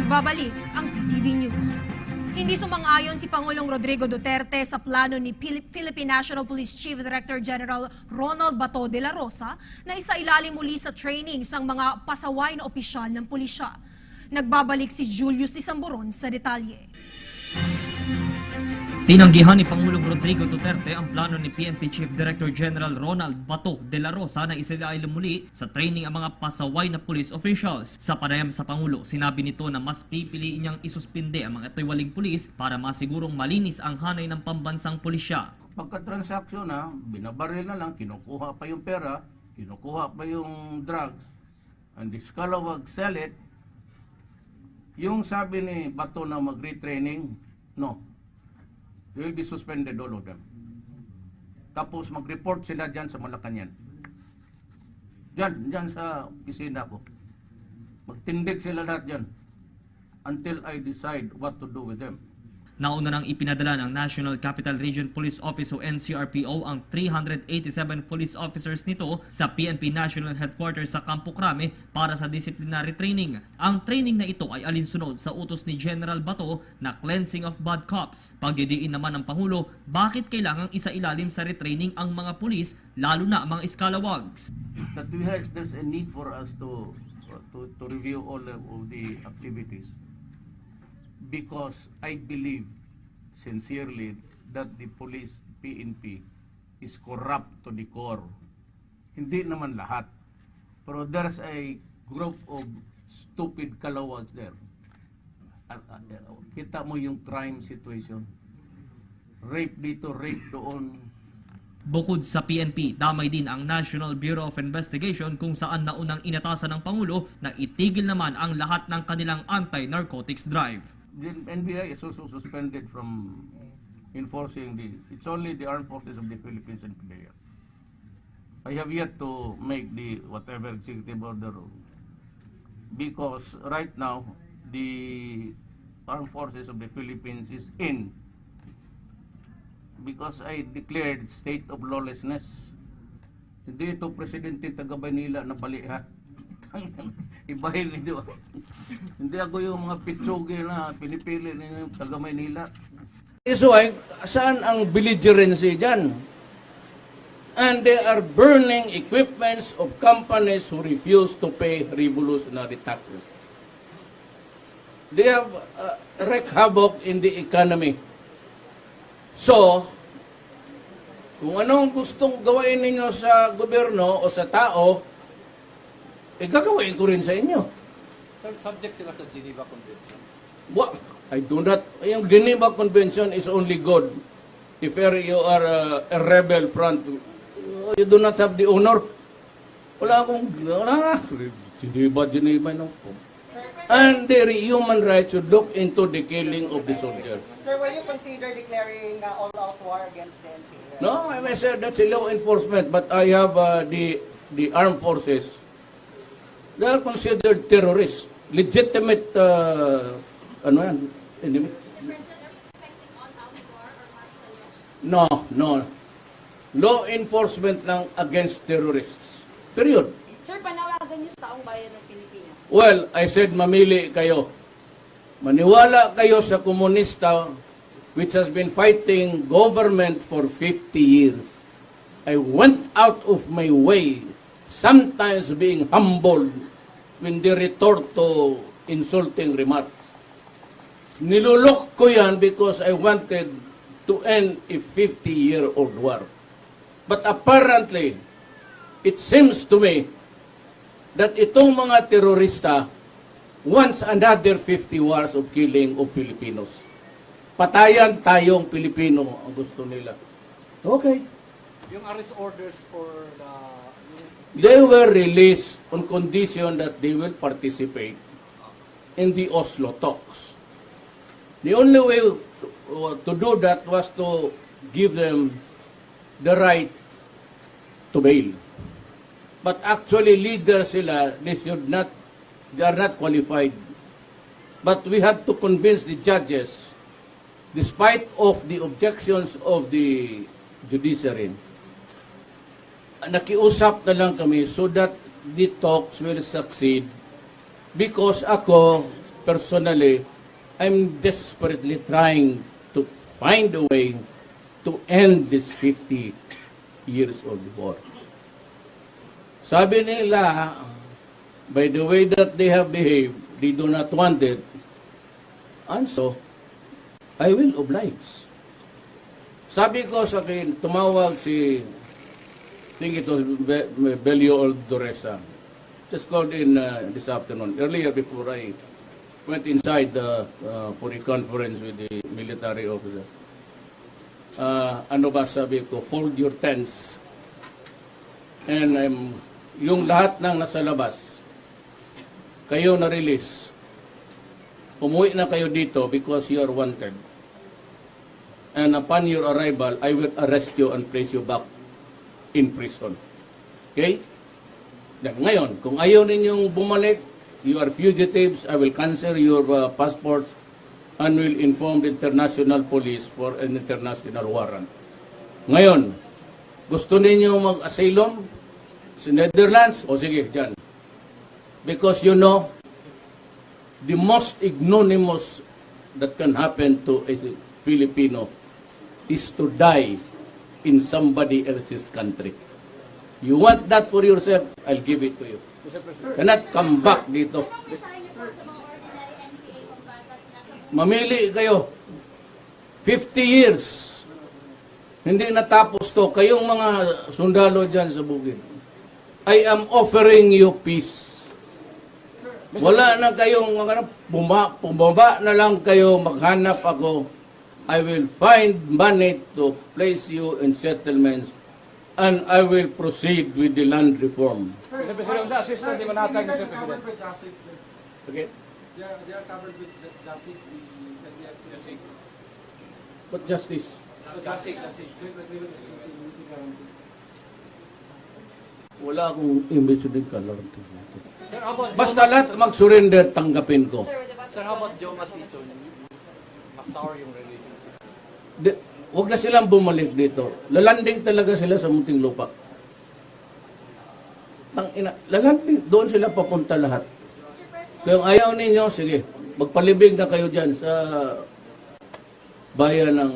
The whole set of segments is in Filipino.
Nagbabalik ang PTV News. Hindi sumang-ayon si Pangulong Rodrigo Duterte sa plano ni Philippine National Police Chief Director General Ronald Bato de la Rosa na isailalim muli sa training sang mga pasaway na opisyal ng pulisya. Nagbabalik si Julius Tisamburon sa detalye. Tinanggihan ni Pangulong Rodrigo Duterte ang plano ni PNP Chief Director General Ronald Bato de la Rosa na isilailam muli sa training ang mga pasaway na police officials. Sa panayam sa Pangulo, sinabi nito na mas pipiliin niyang isuspinde ang mga tiwaling pulis para masigurong malinis ang hanay ng pambansang pulisya. Pagka-transaction na, binabaril na lang, kinukuha pa yung pera, kinukuha pa yung drugs, and the scalawag sell it, yung sabi ni Bato na mag-retraining, no. They will be suspended all of them. Tapos mag-report sila dyan sa Malacanang. Dyan, dyan sa opisina ko. Magtindig sila lahat dyan until I decide what to do with them. Nauna nang ipinadala ng National Capital Region Police Office o NCRPO ang 387 police officers nito sa PNP National Headquarters sa Campo Crame para sa disciplinary training. Ang training na ito ay alinsunod sa utos ni General Bato na cleansing of bad cops. Pagdidiin naman ng Pangulo, bakit kailangang isailalim sa retraining ang mga pulis lalo na ang mga scalawags? that we had there's a need for us to to, to review all of the activities because I believe sincerely that the police PNP is corrupt to the core. Hindi naman lahat. Pero there's a group of stupid kalawags there. At- at- Kita mo yung crime situation. Rape dito, rape doon, Bukod sa PNP, damay din ang National Bureau of Investigation kung saan naunang inatasan ng Pangulo na itigil naman ang lahat ng kanilang anti-narcotics drive. The NBI is also suspended from enforcing the, it's only the armed forces of the Philippines and PDEA. I have yet to make the whatever executive order because right now the armed forces of the Philippines is in because I declared state of lawlessness. Hindi ito presidente taga na bali ha. Ibahin nito. Hindi ako yung mga pitsugi na pinipili ninyo taga Manila. So ay, saan ang belligerency dyan? And they are burning equipments of companies who refuse to pay revolutionary taxes. They have uh, wreaked havoc in the economy. So, kung anong gustong gawain ninyo sa gobyerno o sa tao, eh gagawin ko rin sa inyo. Sir, subject sila sa Geneva Convention. What? I do not. Yung Geneva Convention is only good if you are a, a rebel front. You do not have the honor. Wala akong, wala na. Geneva, Geneva, no. And the human rights should look into the killing of the soldiers. Sir, will you consider declaring uh, all-out war against the NPA? No, I may say that's a law enforcement, but I have uh, the the armed forces. They are considered terrorists, legitimate. Uh, ano yan? Enemy? No, no. Law enforcement lang against terrorists. Period. Sir, panawagan niyo sa taong bayan ng Pilipinas. Well, I said mamili kayo. Maniwala kayo sa komunista which has been fighting government for 50 years. I went out of my way, sometimes being humbled when they retort to insulting remarks. Nilulok ko yan because I wanted to end a 50-year-old war. But apparently, it seems to me that itong mga terorista wants another 50 wars of killing of Filipinos. Patayan tayong Pilipino ang gusto nila. Okay. Yung arrest orders for the... They were released on condition that they will participate in the Oslo talks. The only way to, to do that was to give them the right to bail. But actually, leaders sila, they should not, they are not qualified. But we had to convince the judges, despite of the objections of the judiciary, nakiusap na lang kami so that the talks will succeed because ako personally, I'm desperately trying to find a way to end this 50 years old war. Sabi nila, by the way that they have behaved, they do not want it. And so, I will oblige. Sabi ko sa akin, tumawag si, think it was Be- Belio Oldoresa. Just called in uh, this afternoon, earlier before I went inside uh, uh, for a conference with the military officer. Uh, ano ba sabi ko, fold your tents. And I'm, yung lahat ng nasa labas, kayo na-release. Umuwi na kayo dito because you are wanted. And upon your arrival, I will arrest you and place you back in prison. Okay? Ngayon, kung ayaw ninyong bumalik, you are fugitives, I will cancel your uh, passports and will inform the international police for an international warrant. Ngayon, gusto ninyo mag-asylum sa Netherlands? O sige, dyan. Because you know, the most ignominious that can happen to a Filipino is to die in somebody else's country. You want that for yourself, I'll give it to you. Cannot come back dito. Mamili kayo. 50 years. Hindi natapos to. Kayong mga sundalo dyan sa bukid. I am offering you peace. Wala na kayong ano, buma, bumaba na lang kayo, maghanap ako. I will find money to place you in settlements and I will proceed with the land reform. Mr. President, sa assistant ko natag, Mr. President. Okay? They are, they are covered with the JASIC, the, the, the, the, But justice. JASIC. Wala akong image din. Sir, how about, Basta lahat mag-surrender, tanggapin ko. Sir, sir, how about Joma season? Mas sour yung relationship. Di, huwag na silang bumalik dito. Lalanding talaga sila sa munting lupa. Tang ina, lalanding, doon sila papunta lahat. Kung ayaw ninyo, sige, magpalibig na kayo dyan sa bayan ng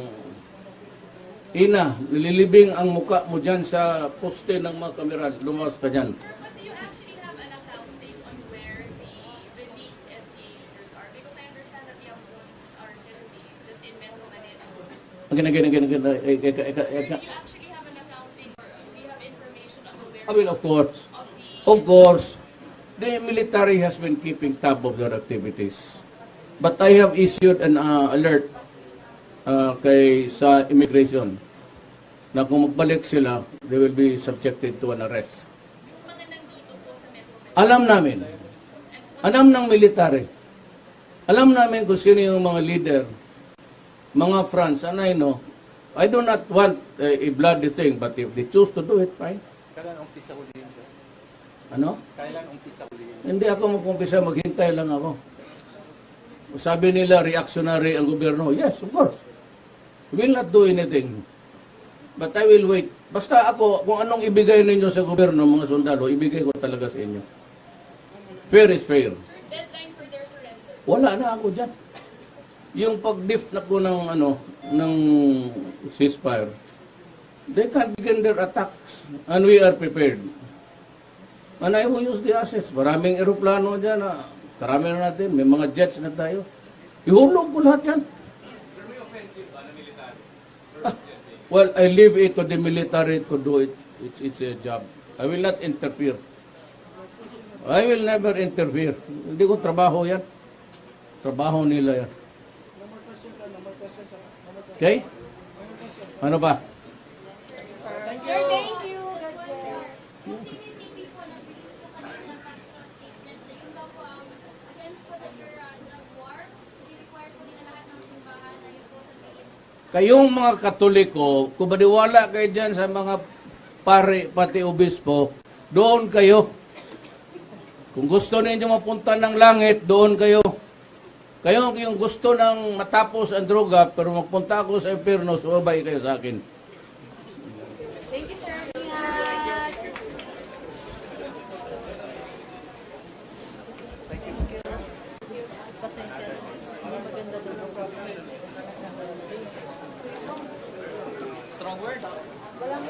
Ina, nililibing ang muka mo dyan sa poste ng mga kamera. Lumas ka dyan. But do you actually have an accounting on where the release and the leaders are? Because I understand that the Amazones are said to be just in Metro Manila. Again, again, again, again. eh, eh, eh, eh, Sir, eh, do you actually have an accounting or do you have information on the I mean, of course. of course, the military has been keeping tab of their activities. But I have issued an uh, alert uh, kay sa immigration na kung magbalik sila, they will be subjected to an arrest. Alam namin. Alam ng military. Alam namin kung sino yung mga leader, mga France, and I know, I do not want uh, a bloody thing, but if they choose to do it, fine. Kailan umpisa ulihin, sir? Ano? Kailan umpisa ulihin? Hindi ako magkumpisa, maghintay lang ako. Sabi nila, reactionary ang gobyerno. Yes, of course. We will not do anything. But I will wait. Basta ako, kung anong ibigay ninyo sa gobyerno, mga sundalo, ibigay ko talaga sa inyo. Fair is fair. Sir, deadline for their surrender. Wala na ako dyan. Yung pag-lift na ko ng, ano, ng ceasefire, they can begin their attacks. And we are prepared. And I will use the assets. Maraming eroplano dyan. Ah. Karami na natin. May mga jets na tayo. Ihulog ko lahat yan. Ah, well, I leave it to the military to do it. It's, it's a job. I will not interfere. I will never interfere. Hindi ko trabaho yan. Trabaho nila yan. Okay? Ano ba? Sir, thank you. Kayong mga katoliko, kung maniwala kayo dyan sa mga pare, pati obispo, doon kayo. Kung gusto ninyo mapunta ng langit, doon kayo. Kayo yung gusto ng matapos ang droga, pero magpunta ako sa impirno, sumabay kayo sa akin. Thank you, sir. Pasensya. Hindi maganda doon ang problem. Strong word? Walang